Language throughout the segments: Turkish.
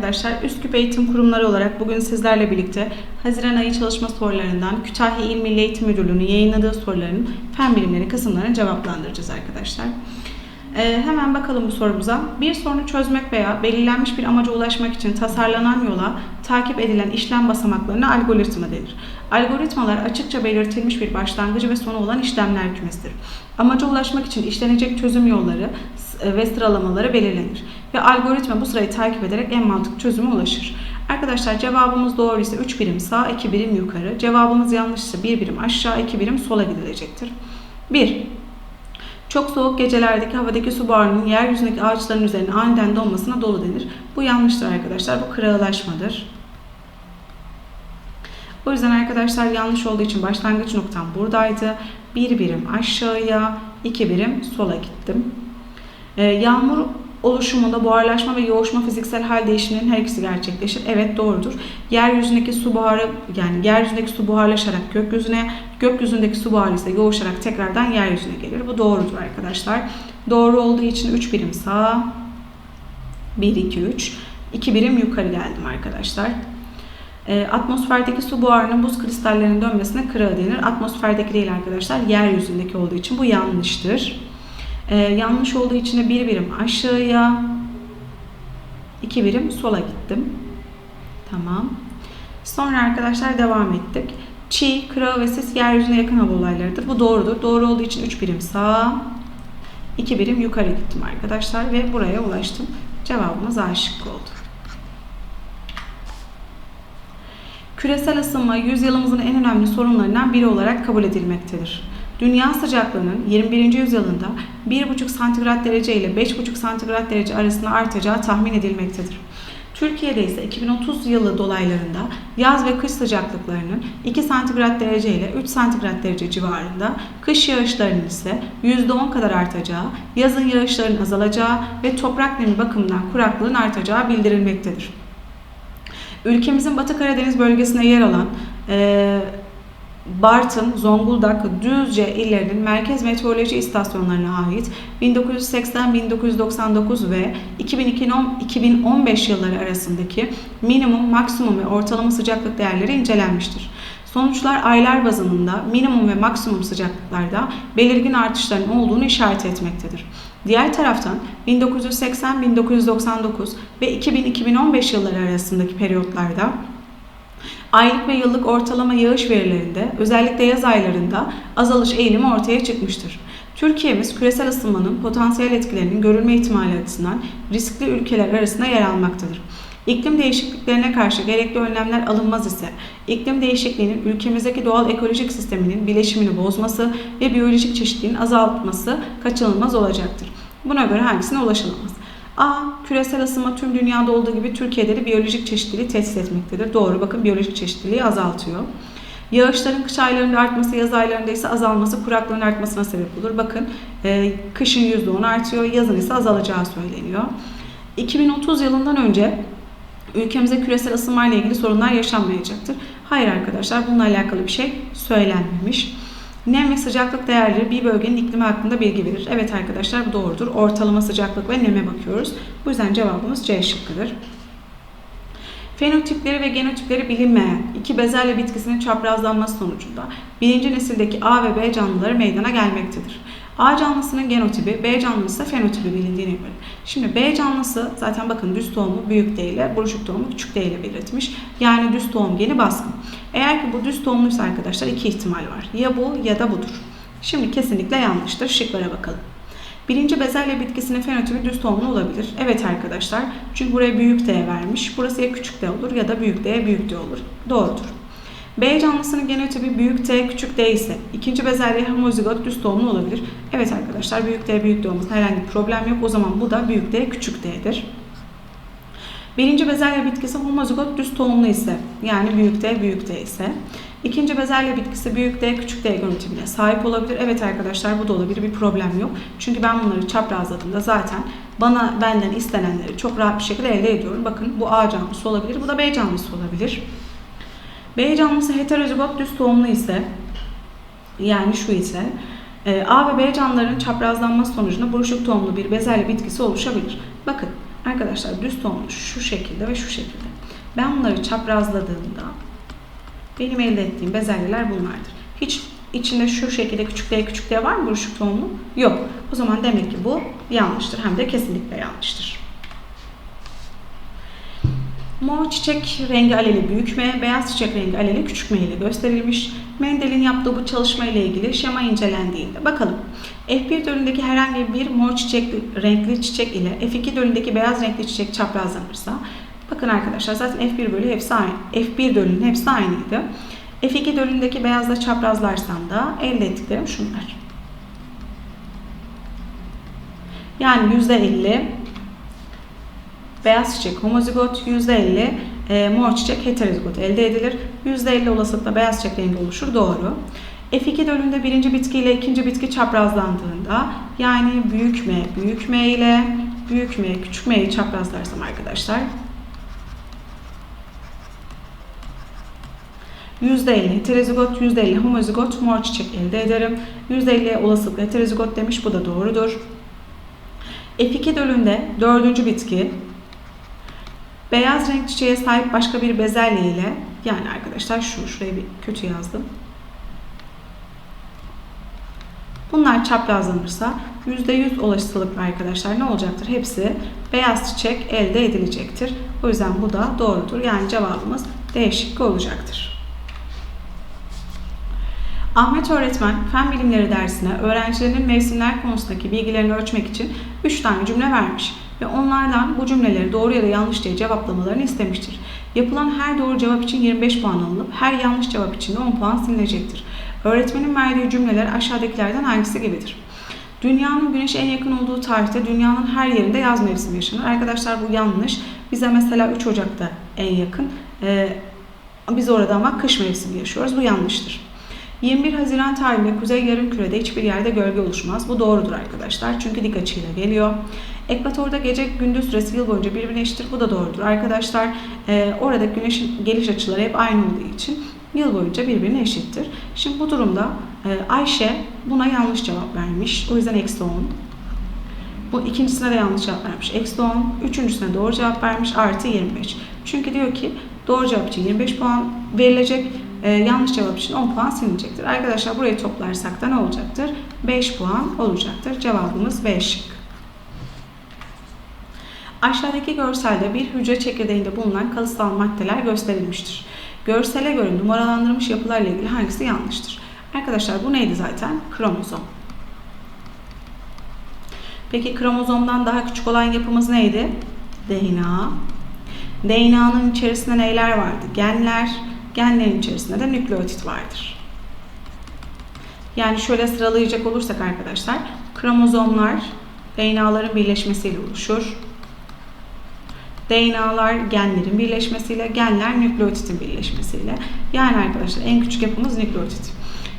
Arkadaşlar. Üsküp Eğitim Kurumları olarak bugün sizlerle birlikte Haziran ayı çalışma sorularından Kütahya İl Milli Eğitim Müdürlüğü'nün yayınladığı soruların fen bilimleri kısımlarını cevaplandıracağız arkadaşlar. Ee, hemen bakalım bu sorumuza. Bir sorunu çözmek veya belirlenmiş bir amaca ulaşmak için tasarlanan yola takip edilen işlem basamaklarına algoritma denir. Algoritmalar açıkça belirtilmiş bir başlangıcı ve sonu olan işlemler kümesidir. Amaca ulaşmak için işlenecek çözüm yolları ve sıralamaları belirlenir. Ve algoritma bu sırayı takip ederek en mantıklı çözüme ulaşır. Arkadaşlar cevabımız doğru ise 3 birim sağ, 2 birim yukarı. Cevabımız yanlış ise 1 birim aşağı, 2 birim sola gidilecektir. 1. Çok soğuk gecelerdeki havadaki su buharının yeryüzündeki ağaçların üzerine aniden donmasına dolu denir. Bu yanlıştır arkadaşlar. Bu kırağılaşmadır. O yüzden arkadaşlar yanlış olduğu için başlangıç noktam buradaydı. Bir birim aşağıya, iki birim sola gittim. Ee, yağmur oluşumunda buharlaşma ve yoğuşma fiziksel hal değişiminin her ikisi gerçekleşir. Evet doğrudur. Yeryüzündeki su buharı yani yeryüzündeki su buharlaşarak gökyüzüne, gökyüzündeki su buharı ise yoğuşarak tekrardan yeryüzüne gelir. Bu doğrudur arkadaşlar. Doğru olduğu için 3 birim sağ, 1 2 3, 2 birim yukarı geldim arkadaşlar. E, atmosferdeki su buharının buz kristallerinin dönmesine kırağı denir. Atmosferdeki değil arkadaşlar, yeryüzündeki olduğu için bu yanlıştır. E, yanlış olduğu için de bir birim aşağıya, iki birim sola gittim. Tamam. Sonra arkadaşlar devam ettik. Çiğ, kırağı ve sis yeryüzüne yakın hava olaylarıdır. Bu doğrudur. Doğru olduğu için 3 birim sağa, 2 birim yukarı gittim arkadaşlar ve buraya ulaştım. Cevabımız A şıkkı oldu. Küresel ısınma yüzyılımızın en önemli sorunlarından biri olarak kabul edilmektedir. Dünya sıcaklığının 21. yüzyılında 1,5 santigrat derece ile 5,5 santigrat derece arasında artacağı tahmin edilmektedir. Türkiye'de ise 2030 yılı dolaylarında yaz ve kış sıcaklıklarının 2 santigrat derece ile 3 santigrat derece civarında, kış yağışlarının ise %10 kadar artacağı, yazın yağışların azalacağı ve toprak nemi bakımından kuraklığın artacağı bildirilmektedir. Ülkemizin Batı Karadeniz bölgesine yer alan e, Bartın, Zonguldak, Düzce illerinin merkez meteoroloji istasyonlarına ait 1980-1999 ve 2002-2015 yılları arasındaki minimum, maksimum ve ortalama sıcaklık değerleri incelenmiştir. Sonuçlar aylar bazında minimum ve maksimum sıcaklıklarda belirgin artışların olduğunu işaret etmektedir. Diğer taraftan 1980-1999 ve 2000-2015 yılları arasındaki periyotlarda aylık ve yıllık ortalama yağış verilerinde özellikle yaz aylarında azalış eğilimi ortaya çıkmıştır. Türkiye'miz küresel ısınmanın potansiyel etkilerinin görülme ihtimali açısından riskli ülkeler arasında yer almaktadır. İklim değişikliklerine karşı gerekli önlemler alınmaz ise iklim değişikliğinin ülkemizdeki doğal ekolojik sisteminin bileşimini bozması ve biyolojik çeşitliliğin azaltması kaçınılmaz olacaktır. Buna göre hangisine ulaşılamaz? A. Küresel ısınma tüm dünyada olduğu gibi Türkiye'de de biyolojik çeşitliliği tesis etmektedir. Doğru bakın biyolojik çeşitliliği azaltıyor. Yağışların kış aylarında artması, yaz aylarında ise azalması kuraklığın artmasına sebep olur. Bakın e, kışın %10 artıyor, yazın ise azalacağı söyleniyor. 2030 yılından önce ülkemize küresel ısınma ile ilgili sorunlar yaşanmayacaktır. Hayır arkadaşlar bununla alakalı bir şey söylenmemiş. Nem ve sıcaklık değerleri bir bölgenin iklimi hakkında bilgi verir. Evet arkadaşlar bu doğrudur. Ortalama sıcaklık ve neme bakıyoruz. Bu yüzden cevabımız C şıkkıdır. Fenotipleri ve genotipleri bilinmeyen iki bezelye bitkisinin çaprazlanması sonucunda birinci nesildeki A ve B canlıları meydana gelmektedir. A canlısının genotipi, B canlısı fenotipi bilindiğine göre. Şimdi B canlısı zaten bakın düz tohumu büyük D ile, buruşuk tohumu küçük D ile belirtmiş. Yani düz tohum geni baskın. Eğer ki bu düz tohumluysa arkadaşlar iki ihtimal var. Ya bu ya da budur. Şimdi kesinlikle yanlıştır. Şıklara bakalım. Birinci bezelye bitkisinin fenotipi düz tohumlu olabilir. Evet arkadaşlar. Çünkü buraya büyük D vermiş. Burası ya küçük D olur ya da büyük D büyük D olur. Doğrudur. B canlısının genotipi büyük T küçük D ise ikinci bezelye homozigot düz tohumlu olabilir. Evet arkadaşlar büyük D büyük D olmasında herhangi bir problem yok. O zaman bu da büyük D küçük D'dir. Birinci bezelye bitkisi homozigot düz tohumlu ise yani büyük D büyük D ise ikinci bezelye bitkisi büyük D küçük D genotipine sahip olabilir. Evet arkadaşlar bu da olabilir bir problem yok. Çünkü ben bunları çaprazladığımda zaten bana benden istenenleri çok rahat bir şekilde elde ediyorum. Bakın bu A canlısı olabilir bu da B canlısı olabilir. B canlısı heterozigot düz tohumlu ise yani şu ise e, A ve B canlıların çaprazlanması sonucunda buruşuk tohumlu bir bezelye bitkisi oluşabilir. Bakın Arkadaşlar düz tonlu şu şekilde ve şu şekilde. Ben bunları çaprazladığımda benim elde ettiğim bezelyeler bunlardır. Hiç içinde şu şekilde küçük D var mı buruşuk tonlu? Yok. O zaman demek ki bu yanlıştır. Hem de kesinlikle yanlıştır. Mor çiçek rengi aleli büyük M, beyaz çiçek rengi aleli küçük M ile gösterilmiş. Mendel'in yaptığı bu çalışma ile ilgili şema incelendiğinde bakalım. F1 dölündeki herhangi bir mor çiçekli renkli çiçek ile F2 dölündeki beyaz renkli çiçek çaprazlanırsa bakın arkadaşlar zaten F1 bölü hepsi aynı. F1 dölünün hepsi aynıydı. F2 dölündeki beyazla çaprazlarsam da elde ettiklerim şunlar. Yani %50 beyaz çiçek homozigot, %50 e, mor çiçek heterozigot elde edilir. %50 olasılıkla beyaz çiçek rengi oluşur. Doğru. F2 dölünde birinci bitki ile ikinci bitki çaprazlandığında yani büyük M, büyük M ile büyük M, küçük M'yi çaprazlarsam arkadaşlar %50 heterozigot, %50 homozigot mor çiçek elde ederim. %50 olasılıkla heterozigot demiş. Bu da doğrudur. F2 dölünde dördüncü bitki beyaz renk çiçeğe sahip başka bir bezelye ile yani arkadaşlar şu şuraya bir kötü yazdım. Bunlar çaprazlanırsa %100 olasılıkla arkadaşlar ne olacaktır? Hepsi beyaz çiçek elde edilecektir. O yüzden bu da doğrudur. Yani cevabımız D olacaktır. Ahmet öğretmen fen bilimleri dersine öğrencilerinin mevsimler konusundaki bilgilerini ölçmek için 3 tane cümle vermiş ve onlardan bu cümleleri doğru ya da yanlış diye cevaplamalarını istemiştir. Yapılan her doğru cevap için 25 puan alınıp her yanlış cevap için de 10 puan silinecektir. Öğretmenin verdiği cümleler aşağıdakilerden hangisi gibidir? Dünyanın güneşe en yakın olduğu tarihte dünyanın her yerinde yaz mevsimi yaşanır. Arkadaşlar bu yanlış. Bize mesela 3 Ocak'ta en yakın. Ee, biz orada ama kış mevsimi yaşıyoruz. Bu yanlıştır. 21 Haziran tarihinde Kuzey Yarımküre'de hiçbir yerde gölge oluşmaz. Bu doğrudur arkadaşlar. Çünkü dik açıyla geliyor. Ekvatorda gece gündüz süresi yıl boyunca birbirine eşittir. Bu da doğrudur arkadaşlar. Ee, orada güneşin geliş açıları hep aynı olduğu için yıl boyunca birbirine eşittir. Şimdi bu durumda e, Ayşe buna yanlış cevap vermiş. O yüzden eksi 10. Bu ikincisine de yanlış cevap vermiş. Eksi 10. Üçüncüsüne doğru cevap vermiş. Artı 25. Çünkü diyor ki doğru cevap için 25 puan verilecek. Ee, yanlış cevap için 10 puan silinecektir. Arkadaşlar burayı toplarsak da ne olacaktır? 5 puan olacaktır. Cevabımız B şık. Aşağıdaki görselde bir hücre çekirdeğinde bulunan kalıtsal maddeler gösterilmiştir. Görsele göre numaralandırılmış yapılarla ilgili hangisi yanlıştır? Arkadaşlar bu neydi zaten? Kromozom. Peki kromozomdan daha küçük olan yapımız neydi? DNA. DNA'nın içerisinde neyler vardı? Genler. Genlerin içerisinde de nükleotit vardır. Yani şöyle sıralayacak olursak arkadaşlar, kromozomlar DNA'ların birleşmesiyle oluşur. DNA'lar genlerin birleşmesiyle, genler nükleotitin birleşmesiyle. Yani arkadaşlar en küçük yapımız nükleotit.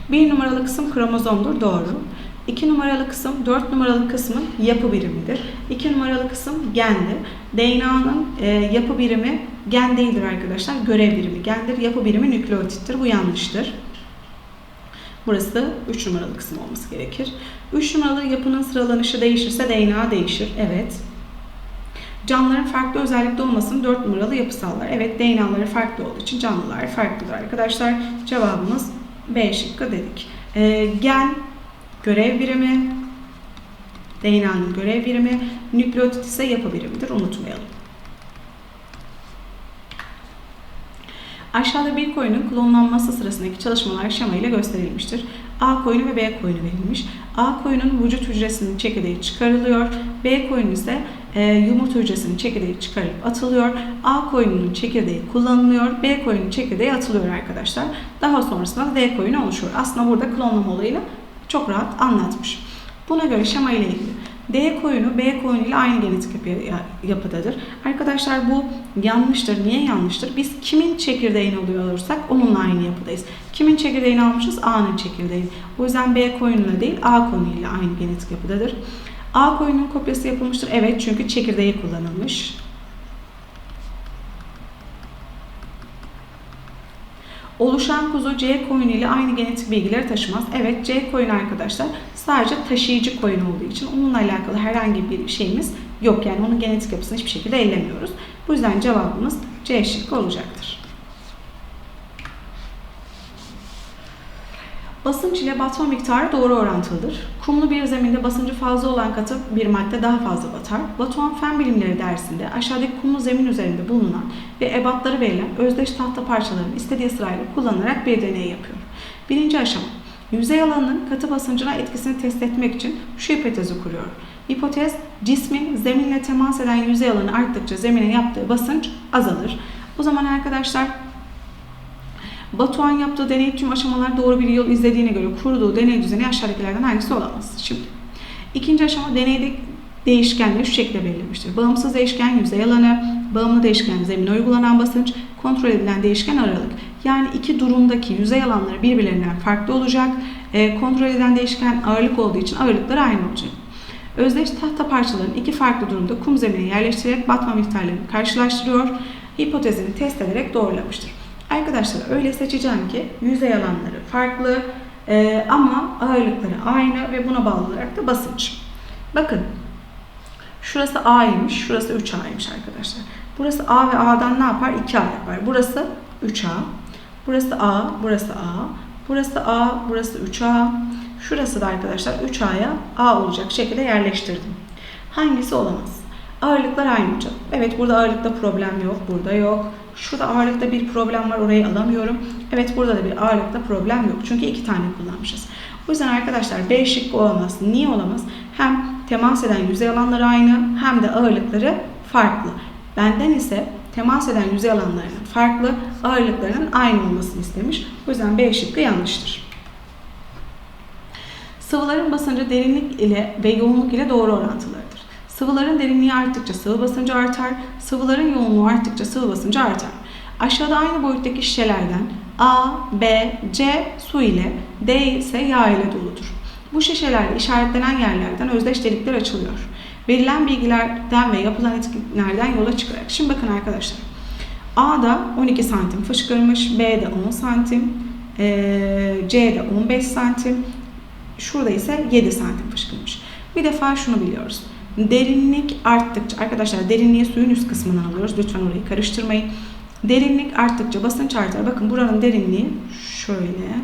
Bir numaralı kısım kromozomdur, doğru. 2 numaralı kısım 4 numaralı kısmın yapı birimidir. 2 numaralı kısım gendir. DNA'nın e, yapı birimi gen değildir arkadaşlar. Görev birimi gendir. Yapı birimi nükleotittir. Bu yanlıştır. Burası 3 numaralı kısım olması gerekir. 3 numaralı yapının sıralanışı değişirse DNA değişir. Evet. Canlıların farklı özellikte olmasının 4 numaralı yapısallar. Evet DNA'ları farklı olduğu için canlılar farklıdır arkadaşlar. Cevabımız B şıkkı dedik. E, gen görev birimi, DNA'nın görev birimi, nükleotit ise yapı birimidir. Unutmayalım. Aşağıda bir koyunun klonlanması sırasındaki çalışmalar şema ile gösterilmiştir. A koyunu ve B koyunu verilmiş. A koyunun vücut hücresinin çekirdeği çıkarılıyor. B koyun ise e, yumurta hücresinin çekirdeği çıkarılıp atılıyor. A koyunun çekirdeği kullanılıyor. B koyunun çekirdeği atılıyor arkadaşlar. Daha sonrasında D koyunu oluşuyor. Aslında burada klonlama olayıyla çok rahat anlatmış. Buna göre şema ile ilgili D koyunu B koyunu ile aynı genetik yapıdadır. Arkadaşlar bu yanlıştır. Niye yanlıştır? Biz kimin çekirdeğini alıyor olursak onunla aynı yapıdayız. Kimin çekirdeğini almışız? A'nın çekirdeğini. O yüzden B koyunuyla değil A koyunuyla aynı genetik yapıdadır. A koyunun kopyası yapılmıştır. Evet çünkü çekirdeği kullanılmış. Oluşan kuzu C koyunu ile aynı genetik bilgileri taşımaz. Evet C koyunu arkadaşlar sadece taşıyıcı koyun olduğu için onunla alakalı herhangi bir şeyimiz yok. Yani onun genetik yapısını hiçbir şekilde ellemiyoruz. Bu yüzden cevabımız C şıkkı olacaktır. Basınç ile batma miktarı doğru orantılıdır. Kumlu bir zeminde basıncı fazla olan katı bir madde daha fazla batar. Batuhan Fen Bilimleri dersinde aşağıdaki kumlu zemin üzerinde bulunan ve ebatları verilen özdeş tahta parçalarının istediği sırayla kullanılarak bir deney yapıyor. Birinci aşama. Yüzey alanının katı basıncına etkisini test etmek için şu hipotezi kuruyor. Hipotez, cismin zeminle temas eden yüzey alanı arttıkça zeminin yaptığı basınç azalır. O zaman arkadaşlar Batuhan yaptığı deney tüm aşamalar doğru bir yol izlediğine göre kurduğu deney düzeni aşağıdakilerden hangisi olamaz? Şimdi ikinci aşama deneyde değişkenleri şu şekilde belirlemiştir. Bağımsız değişken yüzey alanı, bağımlı değişken zemine uygulanan basınç, kontrol edilen değişken aralık. Yani iki durumdaki yüzey alanları birbirlerinden farklı olacak. E, kontrol edilen değişken ağırlık olduğu için ağırlıkları aynı olacak. Özdeş tahta parçalarının iki farklı durumda kum zemine yerleştirerek batma miktarlarını karşılaştırıyor. Hipotezini test ederek doğrulamıştır. Arkadaşlar öyle seçeceğim ki yüzey alanları farklı e, ama ağırlıkları aynı ve buna bağlı olarak da basınç. Bakın şurası A'ymış, şurası 3A'ymış arkadaşlar. Burası A ve A'dan ne yapar? 2A yapar. Burası 3A, burası A, burası A, burası A, burası 3A. Şurası da arkadaşlar 3A'ya A olacak şekilde yerleştirdim. Hangisi olamaz? Ağırlıklar aynı olacak. Evet burada ağırlıkta problem yok, burada yok. Şurada ağırlıkta bir problem var orayı alamıyorum. Evet burada da bir ağırlıkta problem yok. Çünkü iki tane kullanmışız. O yüzden arkadaşlar B şıkkı olamaz. Niye olamaz? Hem temas eden yüzey alanları aynı hem de ağırlıkları farklı. Benden ise temas eden yüzey alanlarının farklı, ağırlıklarının aynı olmasını istemiş. O yüzden B şıkkı yanlıştır. Sıvıların basıncı derinlik ile ve yoğunluk ile doğru orantılıdır. Sıvıların derinliği arttıkça sıvı basıncı artar, sıvıların yoğunluğu arttıkça sıvı basıncı artar. Aşağıda aynı boyuttaki şişelerden A, B, C su ile, D ise yağ ile doludur. Bu şişelerde işaretlenen yerlerden özdeş delikler açılıyor. Verilen bilgilerden ve yapılan etkinlerden yola çıkarak. Şimdi bakın arkadaşlar. A'da 12 santim fışkırmış, B'de 10 santim, C'de 15 santim, şurada ise 7 santim fışkırmış. Bir defa şunu biliyoruz. Derinlik arttıkça, arkadaşlar derinliği suyun üst kısmından alıyoruz. Lütfen orayı karıştırmayın. Derinlik arttıkça basınç artar. Bakın buranın derinliği şöyle.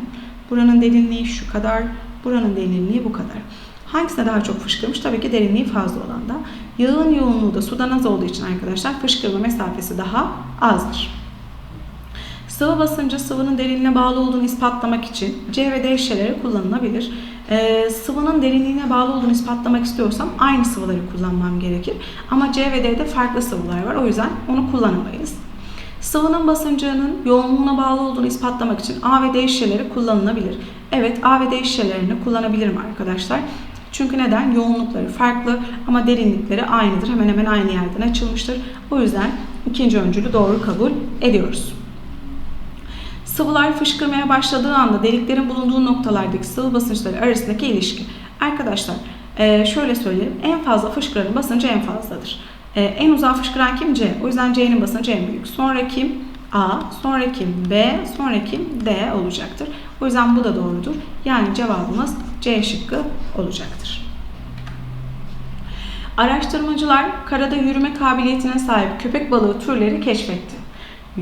Buranın derinliği şu kadar. Buranın derinliği bu kadar. Hangisine daha çok fışkırmış? Tabii ki derinliği fazla olan da. Yağın yoğunluğu da sudan az olduğu için arkadaşlar fışkırma mesafesi daha azdır. Sıvı basıncı sıvının derinliğine bağlı olduğunu ispatlamak için C ve D şişeleri kullanılabilir. Ee, sıvının derinliğine bağlı olduğunu ispatlamak istiyorsam aynı sıvıları kullanmam gerekir. Ama C ve D'de farklı sıvılar var. O yüzden onu kullanamayız. Sıvının basıncının yoğunluğuna bağlı olduğunu ispatlamak için A ve D şişeleri kullanılabilir. Evet A ve D şişelerini kullanabilirim arkadaşlar. Çünkü neden? Yoğunlukları farklı ama derinlikleri aynıdır. Hemen hemen aynı yerden açılmıştır. O yüzden ikinci öncülü doğru kabul ediyoruz. Sıvılar fışkırmaya başladığı anda deliklerin bulunduğu noktalardaki sıvı basınçları arasındaki ilişki. Arkadaşlar şöyle söyleyeyim. En fazla fışkıranın basıncı en fazladır. En uzağa fışkıran kim? C. O yüzden C'nin basıncı en büyük. Sonra kim? A, sonra kim? B, sonra kim? D olacaktır. O yüzden bu da doğrudur. Yani cevabımız C şıkkı olacaktır. Araştırmacılar karada yürüme kabiliyetine sahip köpek balığı türleri keşfetti.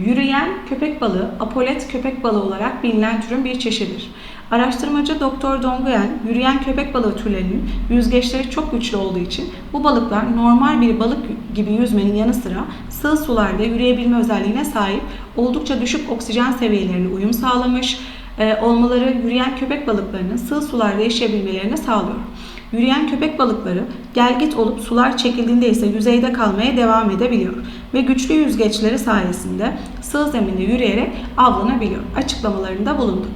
Yürüyen köpek balığı apolet köpek balığı olarak bilinen türün bir çeşididir. Araştırmacı Doktor Donguyen, yürüyen köpek balığı türlerinin yüzgeçleri çok güçlü olduğu için bu balıklar normal bir balık gibi yüzmenin yanı sıra sığ sularda yürüyebilme özelliğine sahip oldukça düşük oksijen seviyelerine uyum sağlamış e, olmaları yürüyen köpek balıklarının sığ sularda yaşayabilmelerini sağlıyor. Yürüyen köpek balıkları gelgit olup sular çekildiğinde ise yüzeyde kalmaya devam edebiliyor ve güçlü yüzgeçleri sayesinde sığ zeminde yürüyerek avlanabiliyor açıklamalarında bulundu.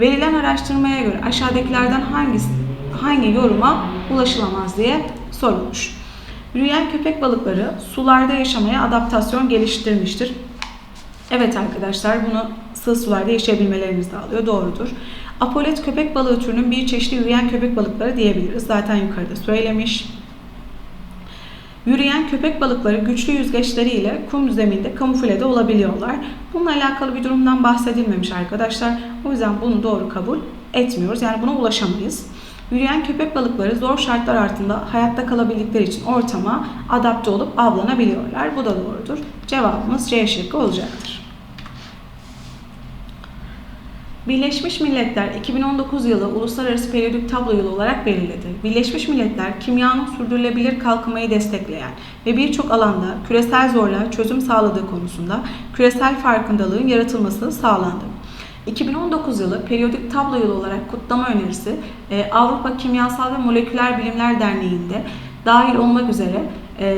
Verilen araştırmaya göre aşağıdakilerden hangisi, hangi yoruma ulaşılamaz diye sorulmuş. Yürüyen köpek balıkları sularda yaşamaya adaptasyon geliştirmiştir. Evet arkadaşlar bunu sığ sularda yaşayabilmelerini sağlıyor. Doğrudur. Apolet köpek balığı türünün bir çeşidi yürüyen köpek balıkları diyebiliriz. Zaten yukarıda söylemiş. Yürüyen köpek balıkları güçlü yüzgeçleriyle kum zeminde kamuflede olabiliyorlar. Bununla alakalı bir durumdan bahsedilmemiş arkadaşlar. O yüzden bunu doğru kabul etmiyoruz. Yani buna ulaşamayız. Yürüyen köpek balıkları zor şartlar altında hayatta kalabildikleri için ortama adapte olup avlanabiliyorlar. Bu da doğrudur. Cevabımız C şıkkı olacaktır. Birleşmiş Milletler 2019 yılı Uluslararası Periyodik Tablo Yılı olarak belirledi. Birleşmiş Milletler kimyanın sürdürülebilir kalkınmayı destekleyen ve birçok alanda küresel zorluğa çözüm sağladığı konusunda küresel farkındalığın yaratılması sağlandı. 2019 yılı Periyodik Tablo Yılı olarak kutlama önerisi e, Avrupa Kimyasal ve Moleküler Bilimler Derneği'nde dahil olmak üzere e,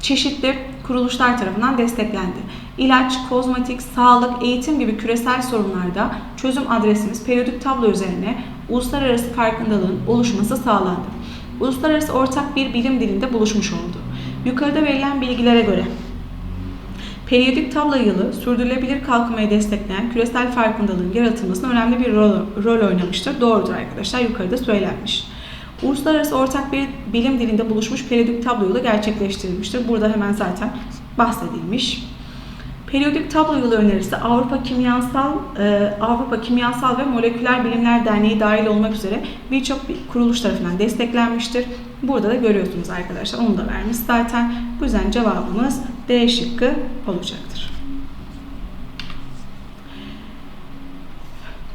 çeşitli kuruluşlar tarafından desteklendi. İlaç, kozmetik, sağlık, eğitim gibi küresel sorunlarda çözüm adresimiz periyodik tablo üzerine uluslararası farkındalığın oluşması sağlandı. Uluslararası ortak bir bilim dilinde buluşmuş oldu. Yukarıda verilen bilgilere göre Periyodik tablo yılı sürdürülebilir kalkınmayı destekleyen küresel farkındalığın yaratılmasına önemli bir rol, rol oynamıştır. Doğrudur arkadaşlar yukarıda söylenmiş. Uluslararası ortak bir bilim dilinde buluşmuş periyodik tablo yılı gerçekleştirilmiştir. Burada hemen zaten bahsedilmiş. Periyodik tablo yılı önerisi Avrupa Kimyasal e, Avrupa Kimyasal ve Moleküler Bilimler Derneği dahil olmak üzere birçok kuruluş tarafından desteklenmiştir. Burada da görüyorsunuz arkadaşlar. Onu da vermiş zaten. Bu yüzden cevabımız D şıkkı olacaktır.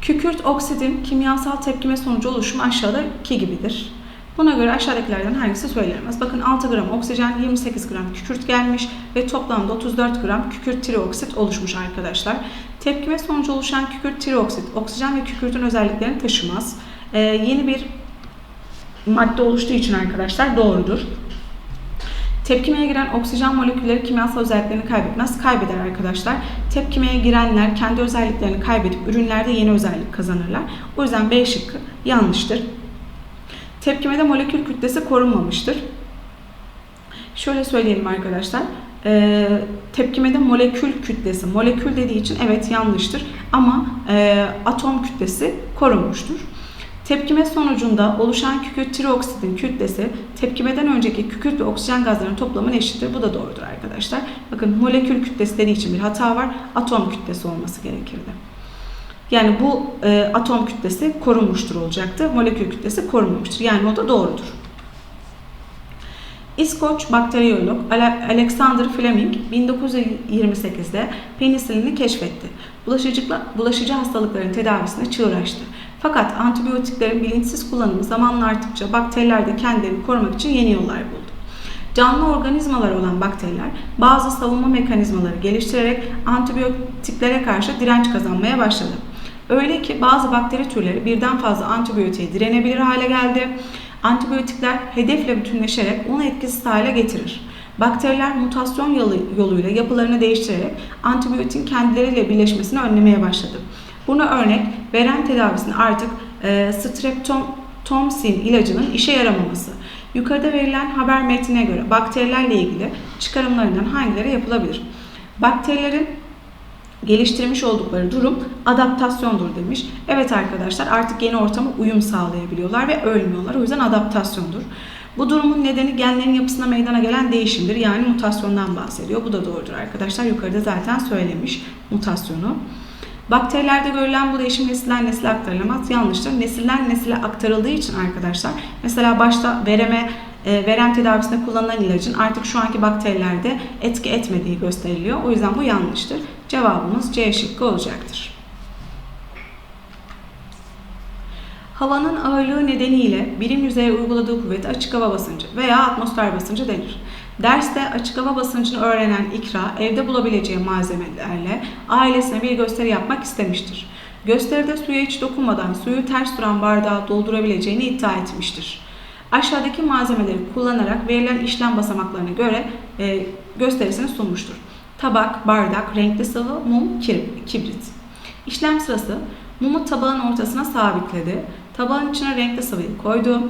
Kükürt oksidin kimyasal tepkime sonucu oluşumu aşağıdaki gibidir. Buna göre aşağıdakilerden hangisi söylenemez? Bakın 6 gram oksijen, 28 gram kükürt gelmiş ve toplamda 34 gram kükürt trioksit oluşmuş arkadaşlar. Tepkime sonucu oluşan kükürt trioksit oksijen ve kükürtün özelliklerini taşımaz. Ee, yeni bir madde oluştuğu için arkadaşlar doğrudur. Tepkimeye giren oksijen molekülleri kimyasal özelliklerini kaybetmez, kaybeder arkadaşlar. Tepkimeye girenler kendi özelliklerini kaybedip ürünlerde yeni özellik kazanırlar. O yüzden B şıkkı yanlıştır. Tepkimede molekül kütlesi korunmamıştır. Şöyle söyleyelim arkadaşlar. E, tepkimede molekül kütlesi, molekül dediği için evet yanlıştır ama e, atom kütlesi korunmuştur. Tepkime sonucunda oluşan kükürt trioksidin kütlesi tepkimeden önceki kükürt ve oksijen gazlarının toplamının eşittir. Bu da doğrudur arkadaşlar. Bakın molekül kütlesi dediği için bir hata var. Atom kütlesi olması gerekirdi. Yani bu e, atom kütlesi korunmuştur olacaktı. Molekül kütlesi korunmamıştır. Yani o da doğrudur. İskoç bakteriyolog Alexander Fleming 1928'de penisilini keşfetti. Bulaşıcı, bulaşıcı hastalıkların tedavisine çığır açtı. Fakat antibiyotiklerin bilinçsiz kullanımı zamanla arttıkça bakteriler de kendilerini korumak için yeni yollar buldu. Canlı organizmalar olan bakteriler bazı savunma mekanizmaları geliştirerek antibiyotiklere karşı direnç kazanmaya başladı. Öyle ki bazı bakteri türleri birden fazla antibiyotiğe direnebilir hale geldi. Antibiyotikler hedefle bütünleşerek onu etkisiz hale getirir. Bakteriler mutasyon yoluyla yapılarını değiştirerek antibiyotin kendileriyle birleşmesini önlemeye başladı. Buna örnek veren tedavisinin artık e, streptomycin ilacının işe yaramaması. Yukarıda verilen haber metnine göre bakterilerle ilgili çıkarımlarından hangileri yapılabilir? Bakterilerin geliştirmiş oldukları durum adaptasyondur demiş. Evet arkadaşlar artık yeni ortama uyum sağlayabiliyorlar ve ölmüyorlar. O yüzden adaptasyondur. Bu durumun nedeni genlerin yapısına meydana gelen değişimdir. Yani mutasyondan bahsediyor. Bu da doğrudur arkadaşlar. Yukarıda zaten söylemiş mutasyonu. Bakterilerde görülen bu değişim nesilden nesile aktarılamaz. Yanlıştır. Nesilden nesile aktarıldığı için arkadaşlar mesela başta vereme e, verem tedavisinde kullanılan ilacın artık şu anki bakterilerde etki etmediği gösteriliyor. O yüzden bu yanlıştır. Cevabımız C şıkkı olacaktır. Havanın ağırlığı nedeniyle birim yüzeye uyguladığı kuvvete açık hava basıncı veya atmosfer basıncı denir. Derste açık hava basıncını öğrenen İkra evde bulabileceği malzemelerle ailesine bir gösteri yapmak istemiştir. Gösteride suya hiç dokunmadan suyu ters duran bardağa doldurabileceğini iddia etmiştir. Aşağıdaki malzemeleri kullanarak verilen işlem basamaklarına göre e, gösterisini sunmuştur. Tabak, bardak, renkli sıvı, mum, kibrit. İşlem sırası mumu tabağın ortasına sabitledi. Tabağın içine renkli sıvıyı koydu.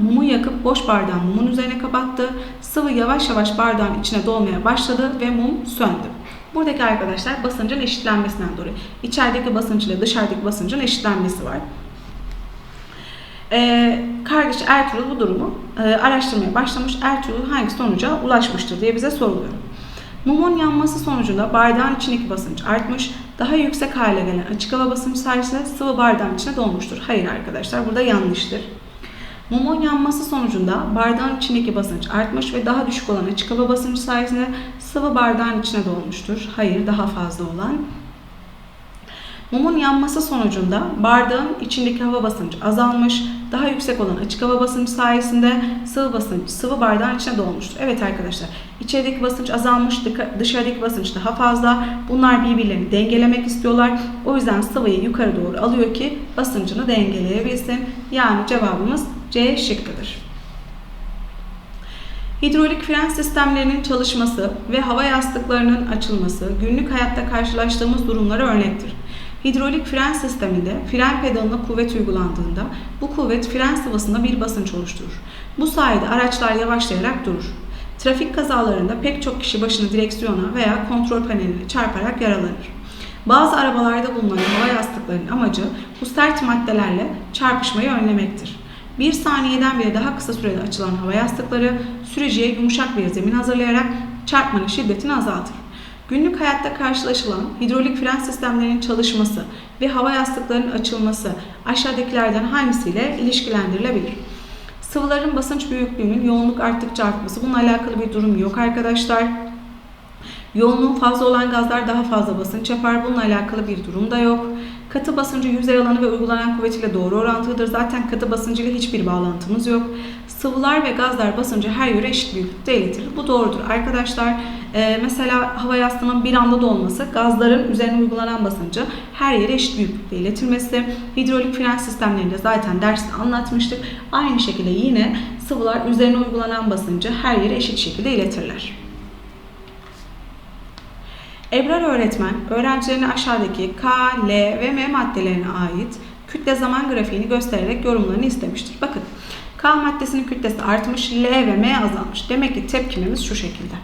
Mumu yakıp boş bardağın mumun üzerine kapattı. Sıvı yavaş yavaş bardağın içine dolmaya başladı ve mum söndü. Buradaki arkadaşlar basıncın eşitlenmesinden dolayı. İçerideki basınç ile dışarıdaki basıncın eşitlenmesi var. Ee, kardeş Ertuğrul bu durumu e, araştırmaya başlamış. Ertuğrul hangi sonuca ulaşmıştır diye bize soruluyor. Mumun yanması sonucunda bardağın içindeki basınç artmış. Daha yüksek hale gelen açık hava basıncı sayesinde sıvı bardağın içine dolmuştur. Hayır arkadaşlar burada yanlıştır. Mumun yanması sonucunda bardağın içindeki basınç artmış ve daha düşük olan açık hava basıncı sayesinde sıvı bardağın içine dolmuştur. Hayır daha fazla olan. Mumun yanması sonucunda bardağın içindeki hava basıncı azalmış, daha yüksek olan açık hava basıncı sayesinde sıvı basınç, sıvı bardağın içine dolmuştur. Evet arkadaşlar, içerideki basınç azalmış, dışarıdaki basınç daha fazla. Bunlar birbirlerini dengelemek istiyorlar. O yüzden sıvıyı yukarı doğru alıyor ki basıncını dengeleyebilsin. Yani cevabımız C şıkkıdır. Hidrolik fren sistemlerinin çalışması ve hava yastıklarının açılması günlük hayatta karşılaştığımız durumlara örnektir. Hidrolik fren sisteminde fren pedalına kuvvet uygulandığında bu kuvvet fren sıvısında bir basınç oluşturur. Bu sayede araçlar yavaşlayarak durur. Trafik kazalarında pek çok kişi başını direksiyona veya kontrol paneline çarparak yaralanır. Bazı arabalarda bulunan hava yastıklarının amacı bu sert maddelerle çarpışmayı önlemektir. Bir saniyeden bile daha kısa sürede açılan hava yastıkları sürücüye yumuşak bir zemin hazırlayarak çarpmanın şiddetini azaltır. Günlük hayatta karşılaşılan hidrolik fren sistemlerinin çalışması ve hava yastıklarının açılması aşağıdakilerden hangisiyle ilişkilendirilebilir? Sıvıların basınç büyüklüğünün yoğunluk arttıkça artması. Bununla alakalı bir durum yok arkadaşlar. Yoğunluğu fazla olan gazlar daha fazla basınç yapar. Bununla alakalı bir durum da yok. Katı basıncı yüzey alanı ve uygulanan kuvvet ile doğru orantılıdır. Zaten katı basıncı ile hiçbir bağlantımız yok. Sıvılar ve gazlar basıncı her yöre eşit büyüklükte iletir. Bu doğrudur arkadaşlar. Ee, mesela hava yastığının bir anda dolması, gazların üzerine uygulanan basıncı her yere eşit büyüklükte iletilmesi. Hidrolik fren sistemlerinde zaten derste anlatmıştık. Aynı şekilde yine sıvılar üzerine uygulanan basıncı her yere eşit şekilde iletirler. Ebrar öğretmen öğrencilerine aşağıdaki K, L ve M maddelerine ait kütle zaman grafiğini göstererek yorumlarını istemiştir. Bakın K maddesinin kütlesi artmış, L ve M azalmış. Demek ki tepkimimiz şu şekilde.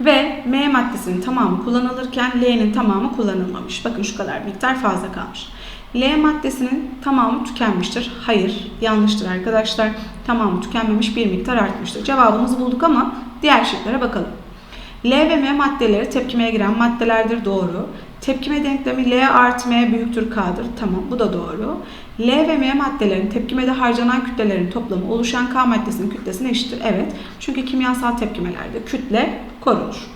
Ve M maddesinin tamamı kullanılırken L'nin tamamı kullanılmamış. Bakın şu kadar miktar fazla kalmış. L maddesinin tamamı tükenmiştir. Hayır, yanlıştır arkadaşlar. Tamamı tükenmemiş bir miktar artmıştır. Cevabımızı bulduk ama diğer şıklara bakalım. L ve M maddeleri tepkimeye giren maddelerdir doğru. Tepkime denklemi L artı M büyüktür K'dır. Tamam bu da doğru. L ve M maddelerin tepkimede harcanan kütlelerin toplamı oluşan K maddesinin kütlesine eşittir. Evet. Çünkü kimyasal tepkimelerde kütle korunur.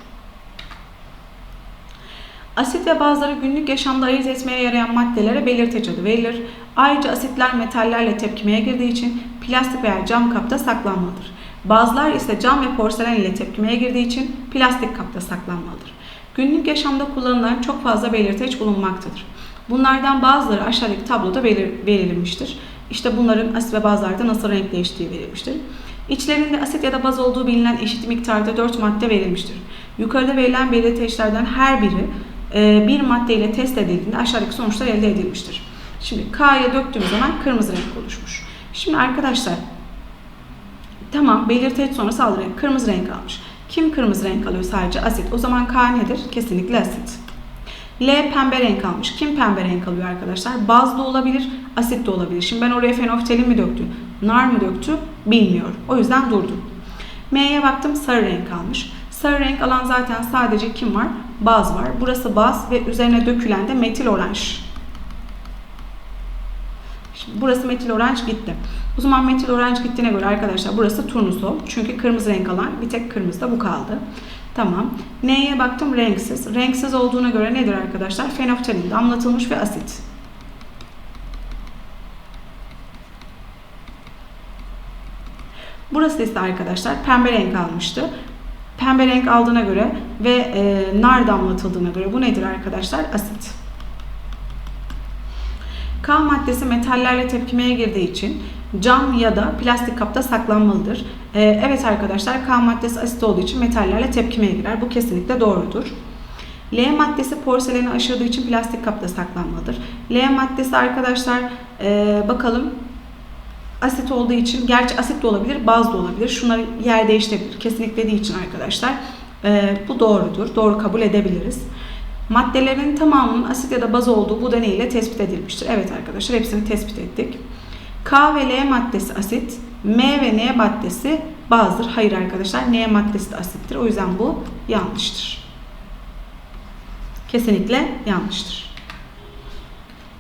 Asit ve bazıları günlük yaşamda ayırt etmeye yarayan maddelere belirteç adı verilir. Ayrıca asitler metallerle tepkimeye girdiği için plastik veya cam kapta saklanmalıdır. Bazılar ise cam ve porselen ile tepkimeye girdiği için plastik kapta saklanmalıdır. Günlük yaşamda kullanılan çok fazla belirteç bulunmaktadır. Bunlardan bazıları aşağıdaki tabloda verilmiştir. İşte bunların asit ve bazlarda nasıl renk değiştiği verilmiştir. İçlerinde asit ya da baz olduğu bilinen eşit miktarda 4 madde verilmiştir. Yukarıda verilen belirteçlerden her biri e, bir madde ile test edildiğinde aşağıdaki sonuçlar elde edilmiştir. Şimdi K'ya döktüğümüz zaman kırmızı renk oluşmuş. Şimdi arkadaşlar tamam belirteç sonrası aldı renk. Kırmızı renk almış. Kim kırmızı renk alıyor sadece? Asit. O zaman K nedir? Kesinlikle asit. L pembe renk almış. Kim pembe renk alıyor arkadaşlar? Baz da olabilir, asit de olabilir. Şimdi ben oraya fenolftalin mi döktü, nar mı döktü bilmiyorum. O yüzden durdum. M'ye baktım sarı renk almış. Sarı renk alan zaten sadece kim var? Baz var. Burası baz ve üzerine dökülen de metil oranj. Şimdi burası metil oranj gitti. O zaman metil oranj gittiğine göre arkadaşlar burası turnusol. Çünkü kırmızı renk alan bir tek kırmızı da bu kaldı. Tamam. Neye baktım? Renksiz. Renksiz olduğuna göre nedir arkadaşlar? Fenoftalin damlatılmış ve asit. Burası ise arkadaşlar pembe renk almıştı. Pembe renk aldığına göre ve e, nar damlatıldığına göre bu nedir arkadaşlar? Asit. K maddesi metallerle tepkimeye girdiği için cam ya da plastik kapta saklanmalıdır. Ee, evet arkadaşlar K maddesi asit olduğu için metallerle tepkimeye girer. Bu kesinlikle doğrudur. L maddesi porseleni aşırdığı için plastik kapta saklanmalıdır. L maddesi arkadaşlar e, bakalım asit olduğu için gerçi asit de olabilir baz da olabilir. Şunları yer değiştirebilir. Kesinlikle dediği için arkadaşlar e, bu doğrudur. Doğru kabul edebiliriz. Maddelerin tamamının asit ya da baz olduğu bu deney ile tespit edilmiştir. Evet arkadaşlar hepsini tespit ettik. K ve L maddesi asit, M ve N maddesi bazdır. Hayır arkadaşlar N maddesi de asittir. O yüzden bu yanlıştır. Kesinlikle yanlıştır.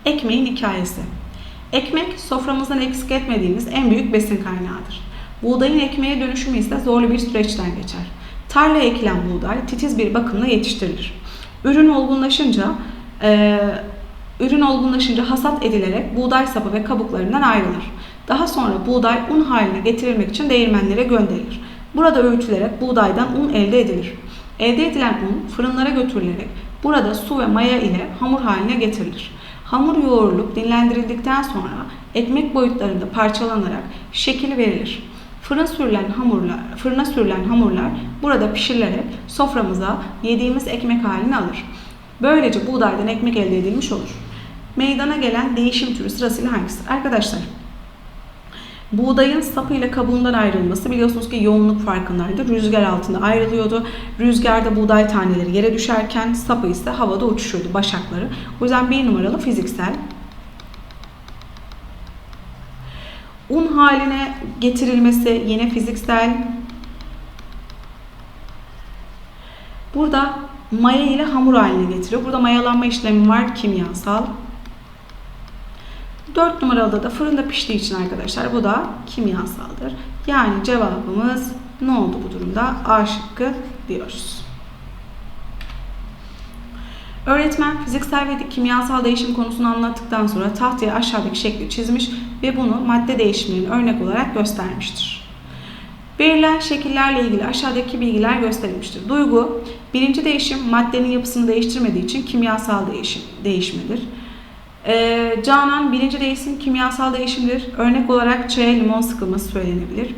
Ekmeğin hikayesi. Ekmek soframızdan eksik etmediğimiz en büyük besin kaynağıdır. Buğdayın ekmeğe dönüşümü ise zorlu bir süreçten geçer. Tarlaya ekilen buğday titiz bir bakımla yetiştirilir. Ürün olgunlaşınca e, ürün olgunlaşınca hasat edilerek buğday sapı ve kabuklarından ayrılır. Daha sonra buğday un haline getirilmek için değirmenlere gönderilir. Burada öğütülerek buğdaydan un elde edilir. Elde edilen un fırınlara götürülerek burada su ve maya ile hamur haline getirilir. Hamur yoğrulup dinlendirildikten sonra ekmek boyutlarında parçalanarak şekil verilir. Fırın sürülen hamurlar, fırına sürülen hamurlar burada pişirilerek soframıza yediğimiz ekmek halini alır. Böylece buğdaydan ekmek elde edilmiş olur. Meydana gelen değişim türü sırasıyla hangisidir? Arkadaşlar Buğdayın sapıyla kabuğundan ayrılması biliyorsunuz ki yoğunluk farkındaydı. Rüzgar altında ayrılıyordu. Rüzgarda buğday taneleri yere düşerken sapı ise havada uçuşuyordu başakları. O yüzden bir numaralı fiziksel. Un haline getirilmesi yine fiziksel. Burada maya ile hamur haline getiriyor. Burada mayalanma işlemi var kimyasal. 4 numaralı da fırında piştiği için arkadaşlar bu da kimyasaldır. Yani cevabımız ne oldu bu durumda? A şıkkı diyoruz. Öğretmen fiziksel ve kimyasal değişim konusunu anlattıktan sonra tahtaya aşağıdaki şekli çizmiş ve bunu madde değişiminin örnek olarak göstermiştir. Verilen şekillerle ilgili aşağıdaki bilgiler gösterilmiştir. Duygu, birinci değişim maddenin yapısını değiştirmediği için kimyasal değişim, değişmedir. Ee, Canan birinci değişim kimyasal değişimdir. Örnek olarak çaya limon sıkılması söylenebilir.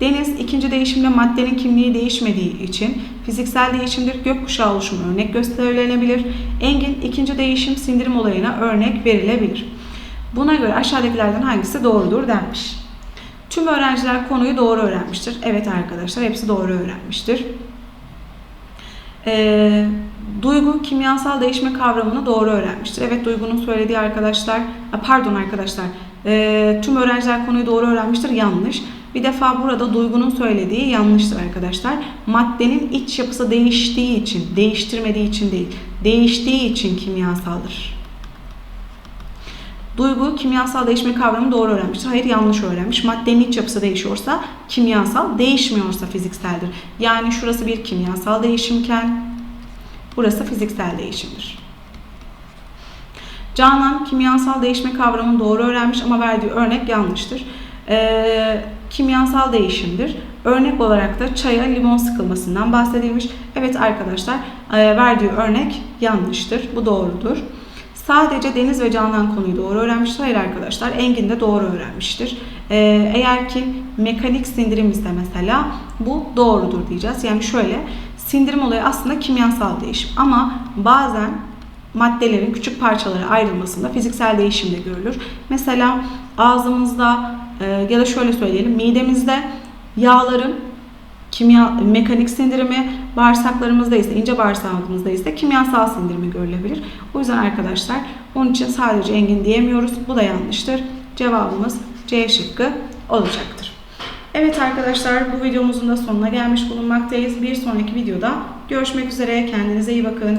Deniz ikinci değişimde maddenin kimliği değişmediği için fiziksel değişimdir. Gökkuşağı oluşumu örnek gösterilebilir. Engin ikinci değişim sindirim olayına örnek verilebilir. Buna göre aşağıdakilerden hangisi doğrudur denmiş. Tüm öğrenciler konuyu doğru öğrenmiştir. Evet arkadaşlar hepsi doğru öğrenmiştir. Ee, Duygu kimyasal değişme kavramını doğru öğrenmiştir. Evet Duygu'nun söylediği arkadaşlar, pardon arkadaşlar, e, tüm öğrenciler konuyu doğru öğrenmiştir. Yanlış. Bir defa burada Duygu'nun söylediği yanlıştır arkadaşlar. Maddenin iç yapısı değiştiği için, değiştirmediği için değil, değiştiği için kimyasaldır. Duygu kimyasal değişme kavramını doğru öğrenmiştir. Hayır yanlış öğrenmiş. Maddenin iç yapısı değişiyorsa kimyasal, değişmiyorsa fizikseldir. Yani şurası bir kimyasal değişimken Burası fiziksel değişimdir. Canan kimyasal değişme kavramını doğru öğrenmiş ama verdiği örnek yanlıştır. Ee, kimyasal değişimdir. Örnek olarak da çaya limon sıkılmasından bahsedilmiş. Evet arkadaşlar e, verdiği örnek yanlıştır. Bu doğrudur. Sadece Deniz ve Canan konuyu doğru öğrenmiştir. Hayır arkadaşlar Engin de doğru öğrenmiştir. Ee, eğer ki mekanik sindirim ise mesela bu doğrudur diyeceğiz. Yani şöyle sindirim olayı aslında kimyasal değişim ama bazen maddelerin küçük parçalara ayrılmasında fiziksel değişim de görülür. Mesela ağzımızda e, ya da şöyle söyleyelim midemizde yağların kimya mekanik sindirimi bağırsaklarımızda ise ince bağırsağımızda ise kimyasal sindirimi görülebilir. O yüzden arkadaşlar onun için sadece engin diyemiyoruz. Bu da yanlıştır. Cevabımız C şıkkı olacaktır. Evet arkadaşlar bu videomuzun da sonuna gelmiş bulunmaktayız. Bir sonraki videoda görüşmek üzere. Kendinize iyi bakın.